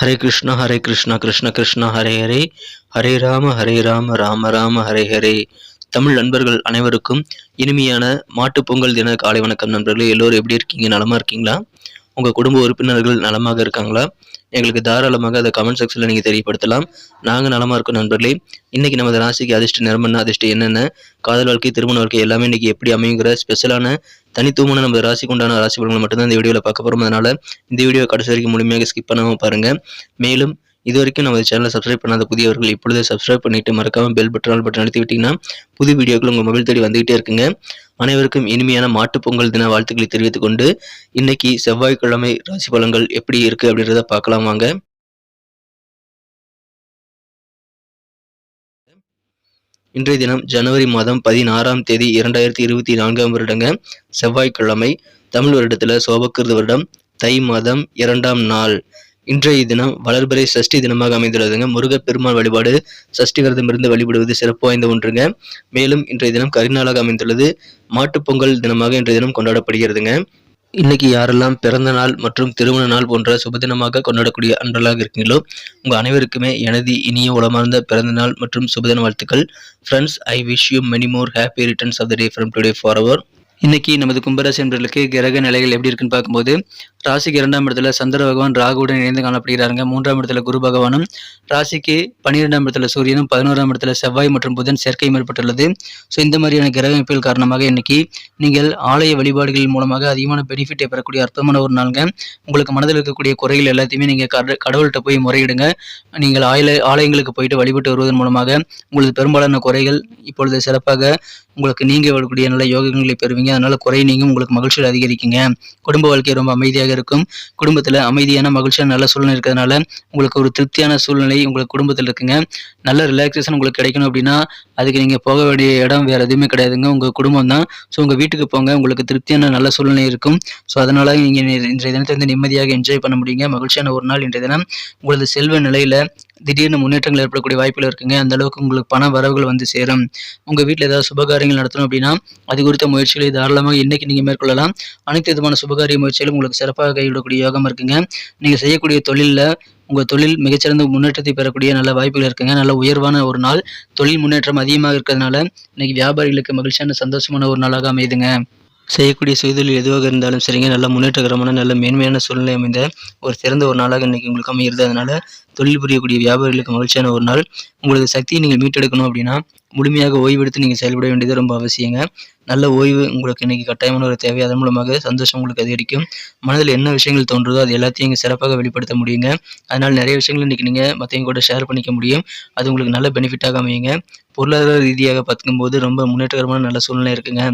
ஹரே கிருஷ்ணா ஹரே கிருஷ்ணா கிருஷ்ண கிருஷ்ணா ஹரே ஹரே ஹரே ராம ஹரே ராம ராம ராம ஹரே ஹரே தமிழ் நண்பர்கள் அனைவருக்கும் இனிமையான மாட்டுப் பொங்கல் தின காலை வணக்கம் நண்பர்களே. எல்லோரும் எப்படி இருக்கீங்க? நலமா இருக்கீங்களா? உங்கள் குடும்ப உறுப்பினர்கள் நலமாக இருக்காங்களா? எங்களுக்கு தாராளமாக அதை கமெண்ட் செக்ஷனில் நீங்கள் தெரியப்படுத்தலாம். நாங்கள் நலமாக இருக்கோம் நண்பர்களே. இன்றைக்கி நமது ராசிக்கு அதிர்ஷ்ட நிறம் அதிர்ஷ்டம் என்னென்ன? காதல் வாழ்க்கை திருமண வாழ்க்கை எல்லாமே இன்றைக்கி எப்படி அமையுங்கிற ஸ்பெஷலான தனித்துவமான நமது ராசிக்கு உண்டான ராசி பலன்களை மட்டும்தான் இந்த வீடியோவில் பார்க்க போகிறோம் அதனால் இந்த வீடியோ கடைசி வரைக்கும் முழுமையாக ஸ்கிப் பண்ணாமல் பாருங்கள் மேலும் இது வரைக்கும் நம்ம சேனலை சப்ஸ்கிரைப் பண்ணாத புதியவர்கள் இப்பொழுதே சப்ஸ்கிரைப் பண்ணிட்டு மறக்காம பெல் பட்டன் பட்டன் அழுத்தி விட்டீங்கன்னா புது வீடியோக்கள் உங்கள் மொபைல் தேடி வந்துகிட்டே இருக்குங்க. அனைவருக்கும் இனிமையான மாட்டுப் பொங்கல் தின வாழ்த்துக்களை தெரிவித்துக் கொண்டு இன்னைக்கு செவ்வாய்க்கிழமை ராசி பலன்கள் எப்படி இருக்கு அப்படின்றத பார்க்கலாம் வாங்க. இன்றைய தினம் ஜனவரி மாதம் பதினாறாம் தேதி இரண்டாயிரத்தி இருபத்தி நான்காம் வருடங்க. செவ்வாய்க்கிழமை தமிழ் வருடத்துல சோபக்கிருத வருடம். தை மாதம் இரண்டாம் நாள். இன்றைய தினம் வளர்பிறை சஷ்டி தினமாக அமைந்துள்ளதுங்க. முருகப்பெருமாள் வழிபாடு சஷ்டி விரதமிருந்து வழிபடுவது சிறப்பு வாய்ந்த ஒன்றுங்க. மேலும் இன்றைய தினம் கரிநாளாக அமைந்துள்ளது. மாட்டுப்பொங்கல் தினமாக இன்றைய தினம் கொண்டாடப்படுகிறதுங்க. இன்னைக்கு யாரெல்லாம் பிறந்த நாள் மற்றும் திருமண நாள் போன்ற சுபதினமாக கொண்டாடக்கூடிய அன்றலாக இருக்கீங்களோ உங்கள் அனைவருக்குமே எனது இனிய உளமார்ந்த பிறந்த நாள் மற்றும் சுபதின வாழ்த்துக்கள். Friends I wish you many more happy returns of the day from today for அவர் இன்னைக்கு நமது கும்பராசி என்பவர்களுக்கு கிரக நிலைகள் எப்படி இருக்குன்னு பார்க்கும்போது ராசிக்கு இரண்டாம் இடத்துல சந்திர பகவான் ராகுவுடன் இணைந்து காணப்படுகிறாருங்க. மூன்றாம் இடத்துல குரு பகவானும் ராசிக்கு பன்னிரெண்டாம் இடத்துல சூரியனும் பதினோராம் இடத்துல செவ்வாய் மற்றும் புதன் சேர்க்கையும் ஏற்பட்டுள்ளது. ஸோ இந்த மாதிரியான கிரக அமைப்புகள் காரணமாக இன்னைக்கு நீங்கள் ஆலய வழிபாடுகள் மூலமாக அதிகமான பெனிஃபிட்டை பெறக்கூடிய அற்புதமான ஒரு நாளுங்க. உங்களுக்கு மனதில் இருக்கக்கூடிய குறைகள் எல்லாத்தையுமே நீங்கள் கடவுள்கிட்ட போய் முறையிடுங்க. நீங்கள் ஆலய ஆலயங்களுக்கு போயிட்டு வழிபட்டு வருவதன் மூலமாக உங்களது பெரும்பாலான குறைகள் இப்பொழுது சிறப்பாக உங்களுக்கு நீங்க வரக்கூடிய நல்ல யோகங்களை பெறுவீங்க அதனால குறை நீங்க உங்களுக்கு மகிழ்ச்சியில் அதிகரிக்குங்க. குடும்ப வாழ்க்கை ரொம்ப அமைதியாக இருக்கும். குடும்பத்தில் அமைதியான மகிழ்ச்சியான நல்ல சூழ்நிலை இருக்கிறதுனால உங்களுக்கு ஒரு திருப்தியான சூழ்நிலை உங்களுக்கு குடும்பத்தில் இருக்குங்க. நல்ல ரிலாக்ஸேஷன் உங்களுக்கு கிடைக்கணும் அப்படின்னா அதுக்கு நீங்கள் போக வேண்டிய இடம் வேறு எதுவுமே கிடையாதுங்க. உங்கள் குடும்பம் தான். ஸோ உங்கள் வீட்டுக்கு போங்க. உங்களுக்கு திருப்தியான நல்ல சூழ்நிலை இருக்கும். ஸோ அதனால் நீங்கள் இன்றைய தினத்தை வந்து நிம்மதியாக என்ஜாய் பண்ண முடியுங்க. மகிழ்ச்சியான ஒரு நாள் இன்றைய தினம். உங்களது செல்வ நிலையில் திடீர்னு முன்னேற்றங்கள் ஏற்படக்கூடிய வாய்ப்புகள் இருக்குங்க. அந்த அளவுக்கு உங்களுக்கு பண வரவுகள் வந்து சேரும். உங்கள் வீட்டில் ஏதாவது சுபகாரியங்கள் நடத்தணும் அப்படின்னா அது குறித்த முயற்சிகளை தாராளமாக இன்றைக்கி நீங்கள் மேற்கொள்ளலாம். அனைத்து விதமான சுபகாரிய முயற்சிகளும் உங்களுக்கு சிறப்பாக கைவிடக்கூடிய யோகம் இருக்குங்க. நீங்கள் செய்யக்கூடிய தொழிலில் உங்கள் தொழில் மிகச்சிறந்த முன்னேற்றத்தை பெறக்கூடிய நல்ல வாய்ப்புகள் இருக்குங்க. நல்ல உயர்வான ஒரு நாள். தொழில் முன்னேற்றம் அதிகமாக இருக்கிறதுனால இன்னைக்கு வியாபாரிகளுக்கு மகிழ்ச்சியான சந்தோஷமான ஒரு நாளாக அமையுதுங்க. செய்யக்கூடிய செய்தொழில் எதுவாக இருந்தாலும் சரிங்க. நல்ல முன்னேற்றகரமான நல்ல மேன்மையான சூழ்நிலை அமைந்த ஒரு சிறந்த ஒரு நாளாக இன்றைக்கி உங்களுக்கு அமைகிறது அதனால் தொழில் புரியக்கூடிய வியாபாரிகளுக்கு மகிழ்ச்சியான ஒரு நாள். உங்களது சக்தியை நீங்கள் மீட்டெடுக்கணும் அப்படின்னா முழுமையாக ஓய்வெடுத்து நீங்கள் செயல்பட வேண்டியது ரொம்ப அவசியங்க. நல்ல ஓய்வு உங்களுக்கு இன்னைக்கு கட்டாயமான ஒரு தேவை. அதன் மூலமாக சந்தோஷம் உங்களுக்கு அதிகரிக்கும். மனதில் என்ன விஷயங்கள் தோன்றுதோ அது எல்லாத்தையும் இங்கே சிறப்பாக வெளிப்படுத்த முடியுங்க. அதனால் நிறைய விஷயங்கள் இன்றைக்கி நீங்கள் மற்றவங்க கூட ஷேர் பண்ணிக்க முடியும். அது உங்களுக்கு நல்ல பெனிஃபிட்டாக அமையுங்க. பொருளாதார ரீதியாக பார்க்கும்போது ரொம்ப முன்னேற்றகரமான நல்ல சூழ்நிலை இருக்குங்க.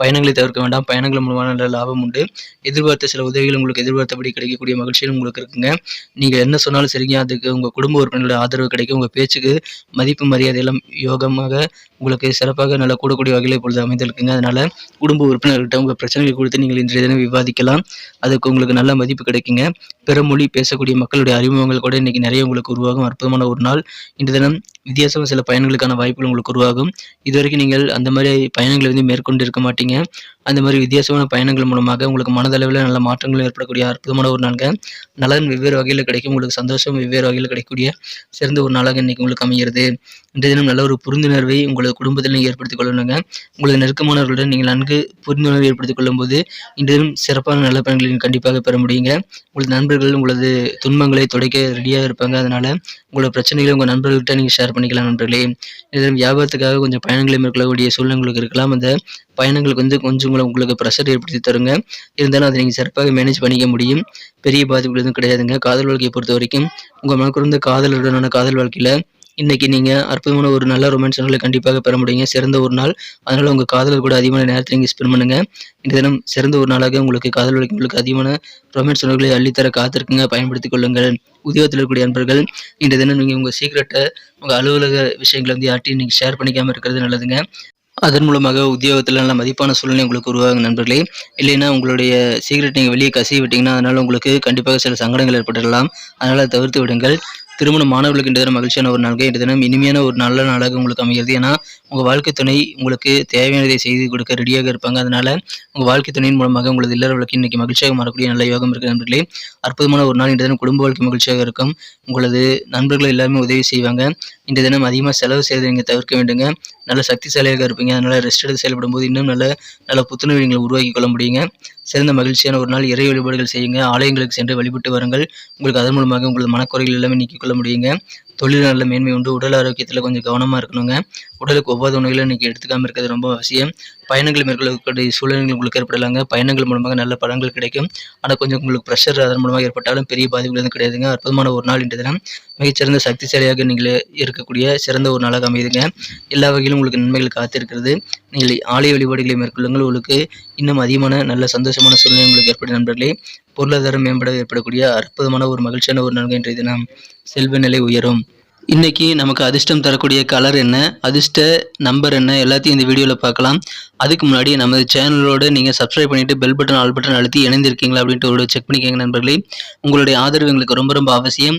பயணங்களை தவிர்க்க வேண்டாம். பயணங்கள் மூலமான நல்ல லாபம் உண்டு. எதிர்பார்த்த சில உதவிகள் உங்களுக்கு எதிர்பார்த்தபடி கிடைக்கக்கூடிய மகிழ்ச்சியும் உங்களுக்கு இருக்குங்க. நீங்கள் என்ன சொன்னாலும் சரிங்க. அதுக்கு உங்கள் குடும்ப உறுப்பினர்களோட ஆதரவு கிடைக்கும். உங்கள் பேச்சுக்கு மதிப்பு மரியாதை எல்லாம் யோகமாக உங்களுக்கு சிறப்பாக நல்ல கூடக்கூடிய வகையில் இப்பொழுது அமைந்திருக்குங்க. அதனால் குடும்ப உறுப்பினர்கிட்ட உங்கள் பிரச்சனைகள் கொடுத்து நீங்கள் இன்றைய தினம் விவாதிக்கலாம். அதுக்கு உங்களுக்கு நல்ல மதிப்பு கிடைக்குங்க. பிற மொழி பேசக்கூடிய மக்களுடைய அறிமுகங்கள் கூட இன்றைக்கி நிறைய உங்களுக்கு உருவாகும். அற்புதமான ஒரு நாள். இன்று தினம் வித்தியாசமான சில பயணங்களுக்கான வாய்ப்புகள் உங்களுக்கு உருவாகும். இது வரைக்கும் நீங்கள் அந்த மாதிரி பயணங்களை வந்து மேற்கொண்டு இருக்க மாட்டீங்க. அந்த மாதிரி வித்தியாசமான பயணங்கள் மூலமாக உங்களுக்கு மனதளவில் நல்ல மாற்றங்கள் ஏற்படக்கூடிய அற்புதமான ஒரு நாளுங்க. நலன் வெவ்வேறு வகையில் கிடைக்கும். உங்களுக்கு சந்தோஷம் வெவ்வேறு வகையில் கிடைக்கக்கூடிய சிறந்த ஒரு நாளாக இன்றைக்கி உங்களுக்கு அமைகிறது. இன்றைய தினம் நல்ல ஒரு புரிந்துணர்வை உங்களது குடும்பத்தில் நீங்கள் ஏற்படுத்திக் கொள்ளணுங்க. உங்களது நெருக்கமானவர்களுடன் நீங்கள் நன்கு புரிந்துணர்வை ஏற்படுத்திக் கொள்ளும்போது இன்றைய தினம் சிறப்பான நல்ல பலன்களை கண்டிப்பாக பெற முடியுங்க. உங்களது நண்பர்கள் உங்களது துன்பங்களை துடைக்க ரெடியாக இருப்பாங்க. அதனால் உங்களோட பிரச்சனைகளை உங்கள் நண்பர்கள்கிட்ட நீங்கள் ஷேர் பண்ணிக்கலாம் நண்பர்களே. தினம் வியாபாரத்துக்காக கொஞ்சம் பயணங்களை மேற்கொள்ளக்கூடிய சூழ்நிலை உங்களுக்கு இருக்கலாம். அந்த பயணங்களுக்கு வந்து கொஞ்சம் உங்களை உங்களுக்கு ப்ரெஷர் ஏற்படுத்தி தருங்க. இருந்தாலும் அதை நீங்கள் சிறப்பாக மேனேஜ் பண்ணிக்க முடியும். பெரிய பாதிப்புகள் எதுவும் கிடையாதுங்க. காதல் வாழ்க்கையை பொறுத்த வரைக்கும் உங்கள் மனக்குறந்த காதலுடனான காதல் வாழ்க்கையில் இன்னைக்கு நீங்கள் அற்புதமான ஒரு நல்ல ரொமான்ஸ் நாளை கண்டிப்பாக பெற முடியுங்க. சிறந்த ஒரு நாள். அதனால் உங்கள் காதல் கூட அதிகமான நேரத்தை நீங்கள் ஸ்பெண்ட் பண்ணுங்கள் இந்த தினம் சிறந்த ஒரு நாளாக உங்களுக்கு காதல் வலிக்கும் அதிகமான ரொமான்ஸ் உணவுகளை அள்ளித்தர காத்திருக்குங்க. பயன்படுத்திக் கொள்ளுங்கள். உத்தியோகத்தில் இருக்கக்கூடிய நண்பர்கள் இந்த தினம் நீங்கள் உங்கள் சீக்கிரட்டை உங்கள் அலுவலக விஷயங்களை வந்து யார்ட்டையும் நீங்கள் ஷேர் பண்ணிக்காமல் இருக்கிறது நல்லதுங்க. அதன் மூலமாக உத்தியோகத்தில் நல்ல மதிப்பான சூழ்நிலை உங்களுக்கு உருவாகும் நண்பர்களே. இல்லைன்னா உங்களுடைய சீக்கிரட் நீங்கள் வெளியே கசிய விட்டீங்கன்னா அதனால் உங்களுக்கு கண்டிப்பாக சில சங்கடங்கள் ஏற்பட்டுடலாம். அதனால் தவிர்த்து விடுங்கள். திருமண மாணவர்களுக்கு இன்று தினம் மகிழ்ச்சியான ஒரு நாள்கள். இன்று தினம் இனிமையான ஒரு நல்ல நாளாக உங்களுக்கு அமைகிறது. ஏன்னா உங்கள் வாழ்க்கை துணை உங்களுக்கு தேவையானதை செய்து கொடுக்க ரெடியாக இருப்பாங்க. அதனால் உங்கள் வாழ்க்கை துணையின் மூலமாக உங்களது இல்லற வாழ்க்கை இன்னைக்கு மகிழ்ச்சியாக மாறக்கூடிய நல்ல யோகம் இருக்கு நண்பர்களே. அற்புதமான ஒரு நாள் இன்று தினம் குடும்ப வாழ்க்கை மகிழ்ச்சியாக இருக்கும். உங்களது நண்பர்கள் எல்லாருமே உதவி செய்வாங்க. இன்று தினம் அதிகமாக செலவு செய்வதை நீங்கள் தவிர்க்க வேண்டுங்க. நல்ல சக்திசாலியாக இருப்பீங்க. அதனால் ரெஸ்ட் எடுத்து செயல்படும் போது இன்னும் நல்ல நல்ல புத்துணர்வை நீங்கள் உருவாக்கி கொள்ள முடியுங்க. சிறந்த மகிழ்ச்சியான ஒரு நாள் இறை வழிபாடுகள் செய்யுங்க. ஆலயங்களுக்கு சென்று வழிபட்டு வாருங்கள். உங்களுக்கு அதன் மூலமாக உங்களது மனக்குறைகள் எல்லாமே நீக்கிக் கொள்ள முடியுங்க. தொழில் நல்ல மேன்மை உண்டு. உடல் ஆரோக்கியத்தில் கொஞ்சம் கவனமாக இருக்கணுங்க. உடலுக்கு ஒவ்வொரு உணவுகளை இன்றைக்கி எடுத்துக்காமல் இருக்கிறது ரொம்ப அவசியம். பயணங்கள் மேற்கொள்ளக்கூடிய சூழ்நிலைகள் உங்களுக்கு ஏற்படலாங்க. பயணங்கள் மூலமாக நல்ல பலன்கள் கிடைக்கும். ஆனால் கொஞ்சம் உங்களுக்கு ப்ரெஷர் அதன் மூலமாக ஏற்பட்டாலும் பெரிய பாதிப்புகள் எதுவும் கிடையாதுங்க. அற்புதமான ஒரு நாள் இன்று தினம். மிகச்சிறந்த சக்திசாலியாக நீங்கள் இருக்கக்கூடிய சிறந்த ஒரு நாளாக அமையுதுங்க. எல்லா வகையிலும் உங்களுக்கு நன்மைகள் காத்திருக்கிறது. நீங்கள் ஆலய வழிபாடுகளை மேற்கொள்ளுங்கள். உங்களுக்கு இன்னும் அதிகமான நல்ல சந்தோஷமான சூழ்நிலை உங்களுக்கு ஏற்படும் நண்பர்களே. பொருளாதாரம் மேம்பட ஏற்படக்கூடிய அற்புதமான ஒரு மகிழ்ச்சியான ஒரு நாள் இன்றைய தினம். செல்வ நிலை உயரும். இன்னைக்கு நமக்கு அதிர்ஷ்டம் தரக்கூடிய கலர் என்ன? அதிர்ஷ்ட நம்பர் என்ன? எல்லாத்தையும் இந்த வீடியோவில் பார்க்கலாம். அதுக்கு முன்னாடி நமது சேனலோடு நீங்கள் சப்ஸ்கிரைப் பண்ணிட்டு பெல் பட்டன் ஆல் பட்டன் அழுத்தி இணைந்திருக்கீங்களா அப்படின்ட்டு ஒரு செக் பண்ணிக்கோங்க நண்பர்களே. உங்களுடைய ஆதரவு எங்களுக்கு ரொம்ப ரொம்ப அவசியம்.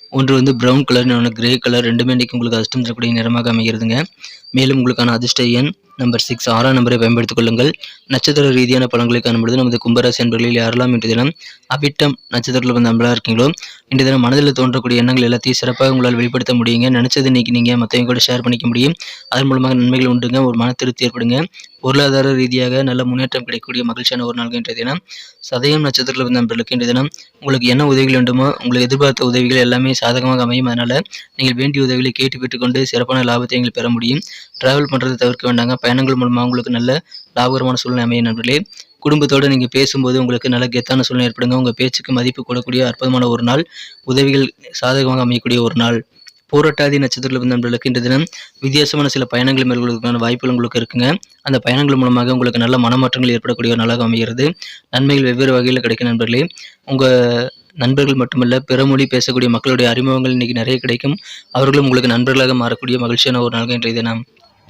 ஒன்று வந்து ப்ரௌன் கலர் இன்னொன்று கிரே கலர் ரெண்டுமே இன்றைக்கு உங்களுக்கு அதிர்ஷ்டம் தரக்கூடிய நிறமாக அமைகிறதுங்க. மேலும் உங்களுக்கான அதிர்ஷ்ட எண் நம்பர் சிக்ஸ் ஆறாம் நம்பரை பயன்படுத்திக் கொள்ளுங்கள். நட்சத்திர ரீதியான பலன்களை காணும்பொழுது நமது கும்பராசி என்பர்களில் யாரெல்லாம் இன்று தினம் அபிட்டம் நட்சத்திரத்தில் வந்து நம்பளாக இருக்கீங்களோ இன்று தினம் மனதில் தோன்றக்கூடிய எண்ணங்கள் எல்லாத்தையும் சிறப்பாக உங்களால் வெளிப்படுத்த முடியுங்க. நினச்சது இன்னைக்கு நீங்கள் மற்றவங்க கூட ஷேர் பண்ணிக்க முடியும். அதன் மூலமாக நன்மைகள் உண்டுங்க. ஒரு மன திருப்தி ஏற்படுங்க. பொருளாதார ரீதியாக நல்ல முன்னேற்றம் கிடைக்கக்கூடிய மகிழ்ச்சியான ஒரு நாள் இன்றைய தினம். சதயம் நட்சத்திரத்தில் வந்து நம்பர்களுக்கு இன்றைய தினம் உங்களுக்கு என்ன உதவிகள் வேண்டுமோ உங்களுக்கு எதிர்பார்த்த உதவிகள் எல்லாமே சாதகமாக அமையும் அதனால் நீங்கள் வேண்டிய உதவிகளை கேட்டு பெற்றுக்கொண்டு சிறப்பான லாபத்தை நீங்கள் பெற முடியும். ட்ராவல் பண்ணுறதை தவிர்க்க வேண்டாங்க. பயணங்கள் மூலமாக உங்களுக்கு நல்ல லாபகரமான சூழ்நிலை அமையும் நண்பர்களே. குடும்பத்தோடு நீங்கள் பேசும்போது உங்களுக்கு நல்ல கெத்தான சூழ்நிலை ஏற்படுங்க. உங்கள் பேச்சுக்கு மதிப்பு கூடக்கூடிய அற்புதமான ஒரு நாள். உதவிகள் சாதகமாக அமையக்கூடிய ஒரு நாள். போராட்டாதி நட்சத்திரத்தில் இருந்த நண்பர்களுக்கு இன்று தினம் வித்தியாசமான சில பயணங்கள் மேற்கொள்வதற்கான வாய்ப்புகள் உங்களுக்கு இருக்குங்க. அந்த பயணங்கள் மூலமாக உங்களுக்கு நல்ல மனமாற்றங்கள் ஏற்படக்கூடிய நாளாக அமைகிறது. நன்மைகள் வெவ்வேறு வகையில் கிடைக்கும் நண்பர்களே. உங்கள் நண்பர்கள் மட்டுமல்ல பிற மொழி பேசக்கூடிய மக்களுடைய அறிமுகங்கள் இன்னைக்கு நிறைய கிடைக்கும். அவர்களும் உங்களுக்கு நண்பர்களாக மாறக்கூடிய மகிழ்ச்சியான ஒரு நாள் இன்றைய தினம்.